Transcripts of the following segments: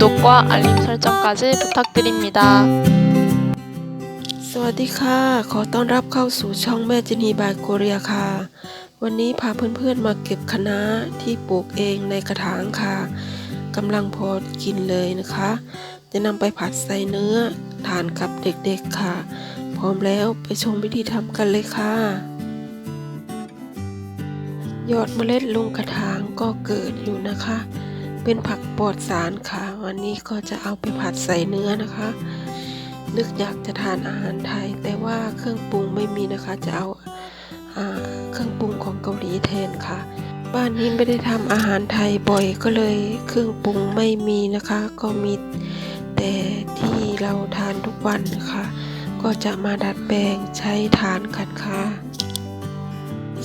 구독과 알림 설정까지 부탁드립니다. สวัสดีค่ะ ขอต้อนรับเข้าสู่ช่องแม่จินีบายโกเรียค่ะ วันนี้พาเพื่อนๆมาเก็บคะน้าที่ปลูกเองในกระถางค่ะกำลังพอกินเลยนะคะ จะนำไปผัดใส่เนื้อทานกับเด็กๆค่ะ พร้อมแล้วไปชมวิธีทำกันเลยค่ะหยอดเมล็ดลงกระถางก็เกิดอยู่นะคะ เป็นผักปลอดสารค่ะ วันนี้ก็จะเอาไปผัดใส่เนื้อนะคะ นึกอยากจะทานอาหารไทย แต่ว่าเครื่องปรุงไม่มีนะคะ จะเอาอาเครื่องปรุงของเกาหลีแทนค่ะ บ้านนี้ไม่ได้ทำอาหารไทยบ่อยก็เลยเครื่องปรุงไม่มีนะคะ ก็มีแต่ที่เราทานทุกวันนะคะก็จะมาดัดแปลงใช้ทานกันค่ะ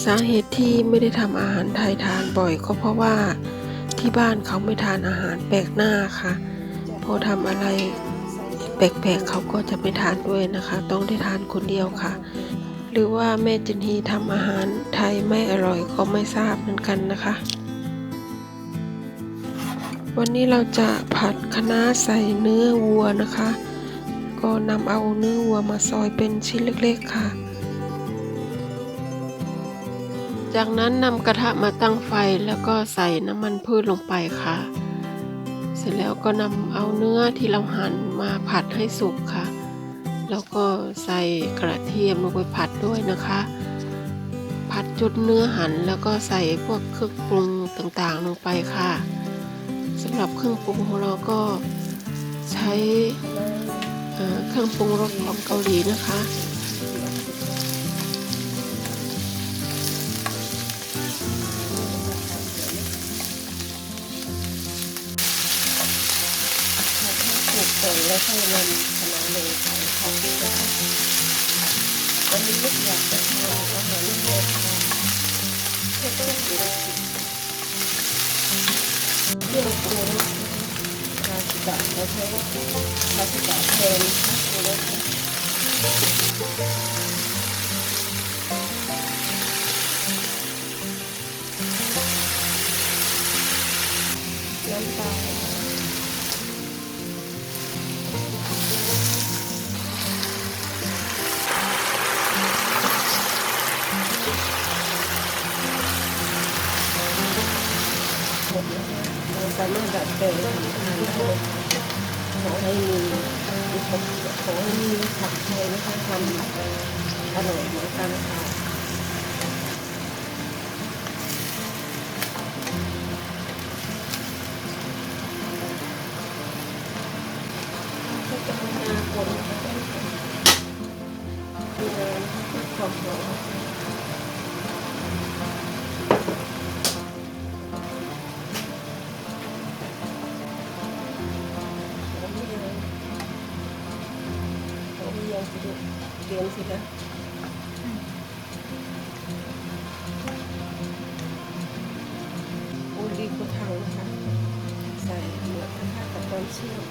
สาเหตุที่ไม่ได้ทำอาหารไทยทานบ่อยก็เพราะว่า ที่บ้านเขาไม่ทานอาหารแปลกหน้าค่ะ พอทำอะไรแปลกๆเขาก็จะไม่ทานด้วยนะคะ ต้องได้ทานคนเดียวค่ะ หรือว่าแม่จินฮีทำอาหารไทยไม่อร่อยก็ไม่ทราบเหมือนกันนะคะ วันนี้เราจะผัดคะน้าใส่เนื้อวัวนะคะ ก็นำเอาเนื้อวัวมาซอยเป็นชิ้นเล็ก ๆค่ะ จากนั้นนำกระทะมาตั้งไฟแล้วก็ใส่น้ำมันพืชลงไปค่ะ เสร็จแล้วก็นำเอาเนื้อที่เราหั่นมาผัดให้สุกค่ะ แล้วก็ใส่กระเทียมลงไปผัดด้วยนะคะ ผัดจุดเนื้อหั่นแล้วก็ใส่พวกเครื่องปรุงต่างๆลงไปค่ะสำหรับเครื่องปรุงของเราก็ใช้เอ่อเครื่องปรุงรสของเกาหลีนะคะ แล้วค่อยนำคณะลงไปทำนะคะวันนี้ลูกอยากจะทานอาหารไทยค่ะเพื่อต้องกินเรื่องปรุงคาสิบะเราใช้คาสิบะแทนนะคะ มารถดัดแปลงอาหารได้ขอให้มีขอให้มีผักไทยนะคะทำอร่อยเหมือนกันค่ะก็จะมีนาคน ผมเรียนสิลูกเรียนสิคะโอ้ดีกว่าทางนะคะ ใส่เหมือนกันค่ะกับตอนเชื่อม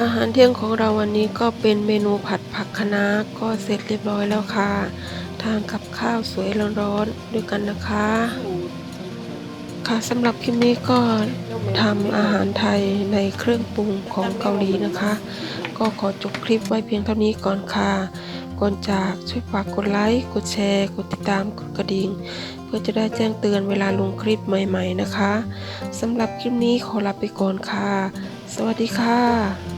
อาหารเที่ยงของเราวันนี้ก็เป็นเมนูผัดผักคะน้าก็เสร็จเรียบร้อยแล้วค่ะ ทานกับข้าวสวยร้อนๆด้วยกันนะคะ ค่ะสำหรับคลิปนี้ก็ทำอาหารไทยในเครื่องปรุงของเกาหลีนะคะ ก็ขอจบคลิปไว้เพียงเท่านี้ก่อนค่ะก่อนจากช่วยฝากกดไลค์ กดแชร์ กดติดตาม กดกระดิ่ง เพื่อจะได้แจ้งเตือนเวลาลงคลิปใหม่ ๆ นะคะสำหรับคลิปนี้ขอลาไปก่อนค่ะ สวัสดีค่ะ